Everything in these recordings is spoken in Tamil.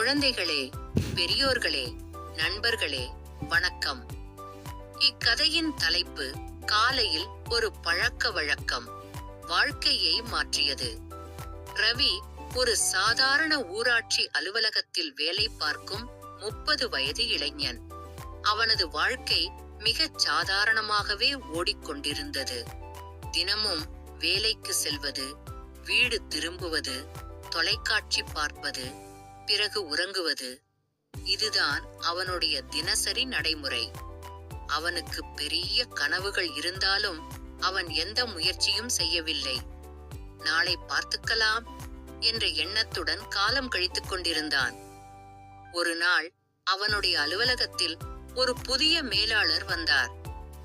குழந்தைகளே பெரியோர்களே நண்பர்களே வணக்கம். இக்கதையின் தலைப்பு காலையில் ஒரு பழக்க வழக்கம் வாழ்க்கையை மாற்றியது. ரவி ஒரு சாதாரண ஊராட்சி அலுவலகத்தில் வேலை பார்க்கும் முப்பது வயது இளைஞன். அவனது வாழ்க்கை மிகச் சாதாரணமாகவே ஓடிக்கொண்டிருந்தது. தினமும் வேலைக்கு செல்வது வீடு திரும்புவது தொலைக்காட்சி பார்ப்பது பிறகு உறங்குவது. இதுதான் அவனுடைய தினசரி நடைமுறை. அவனுக்கு பெரிய கனவுகள் இருந்தாலும் அவன் எந்த முயற்சியும் செய்யவில்லை. நாளை பார்த்துக்கலாம் என்ற எண்ணத்துடன் காலம் கழித்துக் கொண்டிருந்தான். ஒரு நாள் அவனுடைய அலுவலகத்தில் ஒரு புதிய மேலாளர் வந்தார்.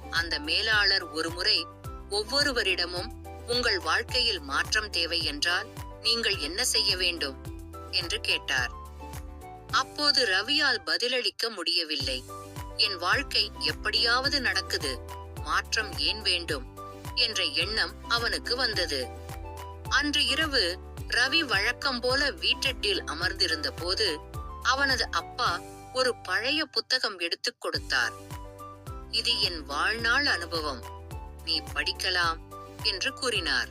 அந்த மேலாளர் ஒருமுறை ஒவ்வொருவரிடமும் உங்கள் வாழ்க்கையில் மாற்றம் தேவை என்றால் நீங்கள் என்ன செய்ய வேண்டும்? என்று கேட்டார். அப்போது ரவியால் பதிலளிக்க முடியவில்லை. என் வாழ்க்கை எப்படியாவது நடக்குது. மாற்றம் ஏன் வேண்டும்? என்ற எண்ணம் அவனுக்கு வந்தது. அன்று இரவு ரவி வழக்கம் போல வீட்டெட்டில் அமர்ந்திருந்த போது அவனது அப்பா ஒரு பழைய புத்தகம் எடுத்துக் கொடுத்தார். இது என் வாழ்நாள் அனுபவம். நீ படிக்கலாம் என்று கூறினார்.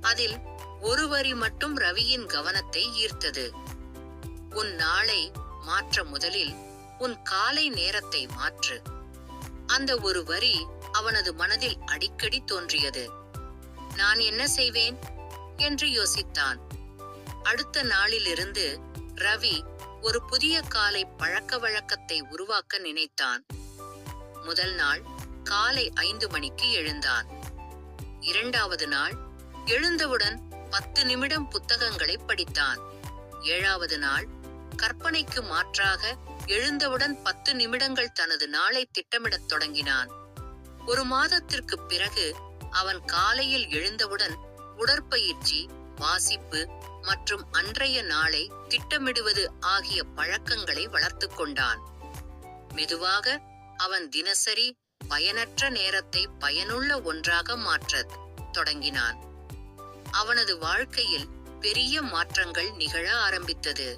அதில் ஒரு வரி மட்டும் ரவியின் கவனத்தை ஈர்த்தது. உன் நாளை மாற்ற முதலில் உன் காலை நேரத்தை மாற்று. அந்த ஒரு வரி அவனது மனதில் அடிக்கடி தோன்றியது. நான் என்ன செய்வேன்? என்று யோசித்தான். அடுத்த நாளிலிருந்து ரவி ஒரு புதிய காலை பழக்க வழக்கத்தை உருவாக்க நினைத்தான். முதல் நாள் காலை ஐந்து மணிக்கு எழுந்தான். இரண்டாவது நாள் எழுந்தவுடன் பத்து நிமிடம் புத்தகங்களை படித்தான். ஏழாவது நாள் கற்பனைக்கு மாற்றாக எழுந்தவுடன் பத்து நிமிடங்கள் தனது நாளை திட்டமிடத் தொடங்கினான். ஒரு மாதத்திற்கு பிறகு அவன் காலையில் எழுந்தவுடன் உடற்பயிற்சி வாசிப்பு மற்றும் அன்றைய நாளை திட்டமிடுவது ஆகிய பழக்கங்களை வளர்த்துக் கொண்டான். மெதுவாக அவன் தினசரி பயனற்ற நேரத்தை பயனுள்ள ஒன்றாக மாற்றத் தொடங்கினான். அவனது வாழ்க்கையில் பெரிய மாற்றங்கள் நிகழ ஆரம்பித்தது.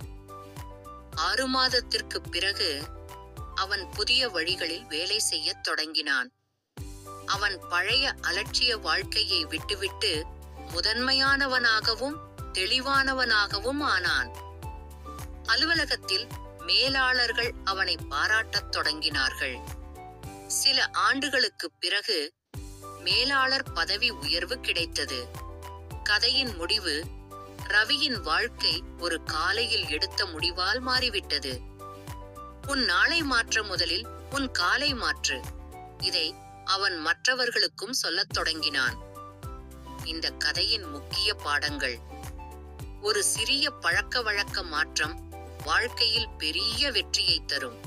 ஆறு மாதத்திற்கு பிறகு அவன் புதிய வழிகளில் வேலை செய்யத் தொடங்கினான். அவன் பழைய அலட்சிய வாழ்க்கையை விட்டுவிட்டு முதன்மையானவனாகவும் தெளிவானவனாகவும் ஆனான். அலுவலகத்தில் மேலாளர்கள் அவனை பாராட்டத் தொடங்கினார்கள். சில ஆண்டுகளுக்குப் பிறகு மேலாளர் பதவி உயர்வு கிடைத்தது. கதையின் முடிவு ரவியின் வாழ்க்கை ஒரு காலையில் எடுத்த முடிவால் மாறிவிட்டது. உன் நாளை மாற்ற முதலில் உன் காலை மாற்று. இதை அவன் மற்றவர்களுக்கும் சொல்லத் தொடங்கினான். இந்த கதையின் முக்கிய பாடங்கள். ஒரு சிறிய பழக்க வழக்க மாற்றம் வாழ்க்கையில் பெரிய வெற்றியை தரும்.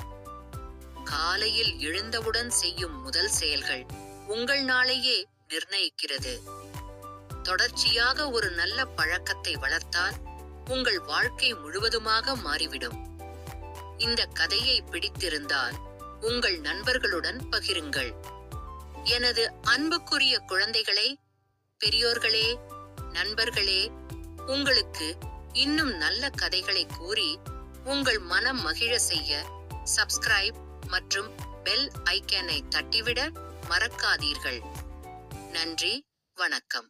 காலையில் எழுந்தவுடன் செய்யும் முதல் செயல்கள் உங்கள் நாளையே நிர்ணயிக்கிறது. தொடர்ச்சியாக ஒரு நல்ல பழக்கத்தை வளர்த்தால் உங்கள் வாழ்க்கை முழுவதுமாக மாறிவிடும். இந்த கதையை பிடித்திருந்தால் உங்கள் நண்பர்களுடன் பகிருங்கள். எனது அன்புக்குரிய குழந்தைகளே பெரியோர்களே நண்பர்களே உங்களுக்கு இன்னும் நல்ல கதைகளை கூறி உங்கள் மனம் மகிழ செய்ய சப்ஸ்கிரைப் மற்றும் பெல் ஐக்கனை தட்டிவிட மறக்காதீர்கள். நன்றி வணக்கம்.